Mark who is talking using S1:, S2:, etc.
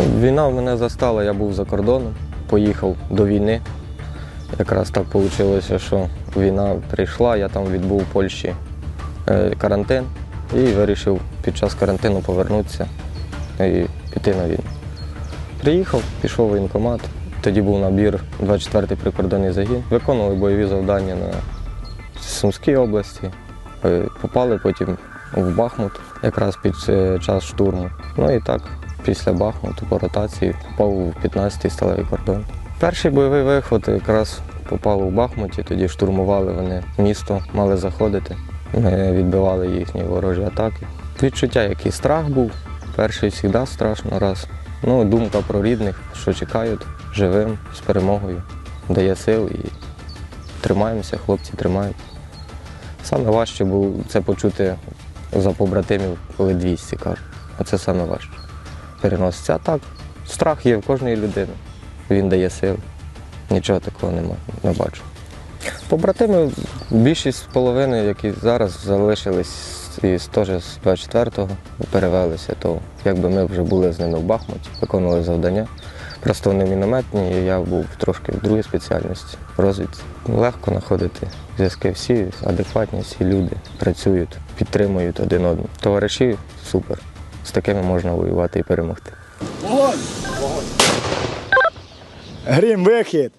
S1: Війна в мене застала, я був за кордоном, поїхав до війни. Якраз так вийшло, що війна прийшла, я там відбув в Польщі е, карантин і вирішив під час карантину повернутися і піти на війну. Приїхав, пішов в воєнкомат, тоді був набір 24-й прикордонний загін. Виконували бойові завдання на Сумській області. Е, Попали потім в Бахмут, якраз під е, час штурму. Ну і так, після Бахмуту по ротації попав у 15-й сталевий кордон. Перший бойовий виход якраз попав у Бахмуті, тоді штурмували вони місто, мали заходити. Ми відбивали їхні ворожі атаки. Відчуття, який страх був. Перший завжди страшно раз. Ну, думка про рідних, що чекають живим, з перемогою, дає сил і тримаємося, хлопці тримають. Саме важче було це почути за побратимів, коли 200 кажуть. Оце саме важче. Переноситься. А так, страх є в кожної людини. Він дає сил. Нічого такого немає, не бачу. Побратими, більшість половини, які зараз залишились із теж з 24-го, перевелися, то якби ми вже були з ними в Бахмуті, виконували завдання. Просто вони мінометні, і я був трошки в другій спеціальності розвідці. Легко знаходити зв'язки всі, адекватні, всі люди працюють, підтримують один одного. Товариші супер. З такими можна воювати і перемогти. Вогонь! Вогонь!
S2: Грім, вихід.